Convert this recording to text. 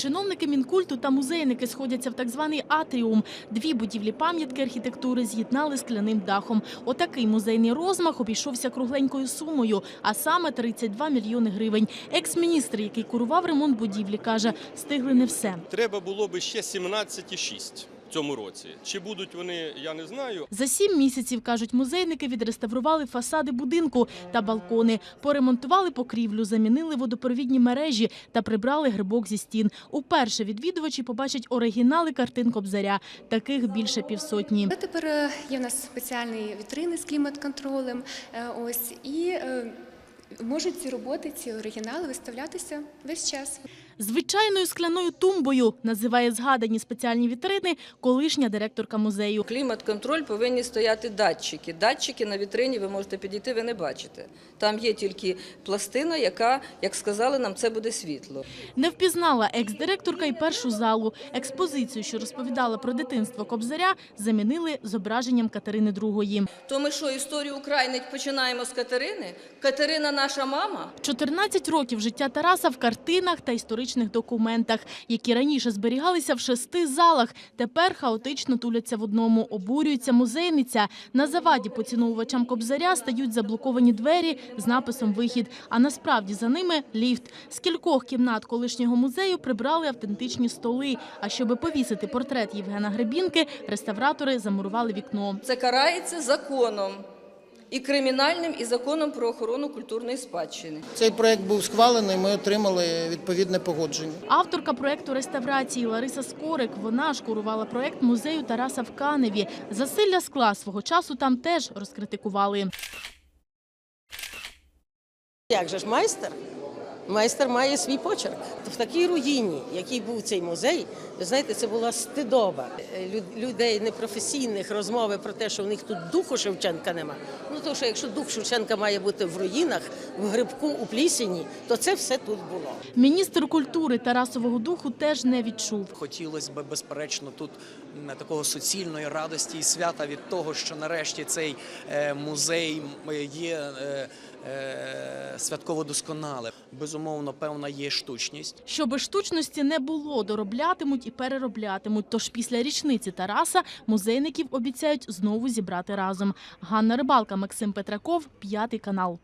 Чиновники мінкульту та музейники сходяться в так званий атріум. Дві будівлі пам'ятки архітектури з'єднали скляним дахом. Отакий музейний розмах обійшовся кругленькою сумою, а саме 32 мільйони гривень. Екс-міністр, який курував ремонт будівлі, каже, стигли не все. Треба було би ще 17,6 в цьому році. Чи будуть вони, я не знаю. За сім місяців, кажуть музейники, відреставрували фасади будинку та балкони, поремонтували покрівлю, замінили водопровідні мережі та прибрали грибок зі стін. Уперше відвідувачі побачать оригінали картин Кобзаря. Таких більше півсотні. Тепер е, є в нас спеціальні вітрини з клімат-контролем. е, Ось і е, можуть ці роботи, ці оригінали виставлятися весь час. Звичайною скляною тумбою називає згадані спеціальні вітрини колишня директорка музею. Клімат-контроль повинні стояти датчики. Датчики на вітрині ви можете підійти, ви не бачите. Там є тільки пластина, яка, як сказали нам, це буде світло. Не впізнала екс-директорка і першу залу. Експозицію, що розповідала про дитинство Кобзаря, замінили зображенням Катерини II. То ми що, історію України починаємо з Катерини? Катерина наша мама? 14 років життя Тараса в картинах та історичних документах, які раніше зберігалися в шести залах, тепер хаотично туляться в одному. Обурюється музейниця. На заваді поціновувачам Кобзаря стають заблоковані двері з написом «Вихід», а насправді за ними ліфт. З кількох кімнат колишнього музею прибрали автентичні столи. А щоби повісити портрет Євгена Гребінки, реставратори замурували вікно. Це карається законом. І кримінальним, і законом про охорону культурної спадщини. Цей проект був схвалений, ми отримали відповідне погодження. Авторка проекту реставрації Лариса Скорик. Вона ж курувала проект музею Тараса в Каневі. Засилля скла свого часу там теж розкритикували. Як же ж майстер? Майстер має свій почерк. В такій руїні, який був цей музей, ви знаєте, це була стидоба людей непрофесійних розмови про те, що в них тут духу Шевченка нема. Ну то що якщо дух Шевченка має бути в руїнах, в грибку у плісені, то це все тут було. Міністр культури Тарасового духу теж не відчув. Хотілося б, безперечно, тут такого суцільної радості і свята від того, що нарешті цей е, музей є е, святково досконале. Безумовно, певна є штучність. Щоби штучності не було, дороблятимуть і перероблятимуть. Тож після річниці Тараса музейників обіцяють знову зібрати разом. Ганна Рибалка, Максим Петраков, п'ятий канал.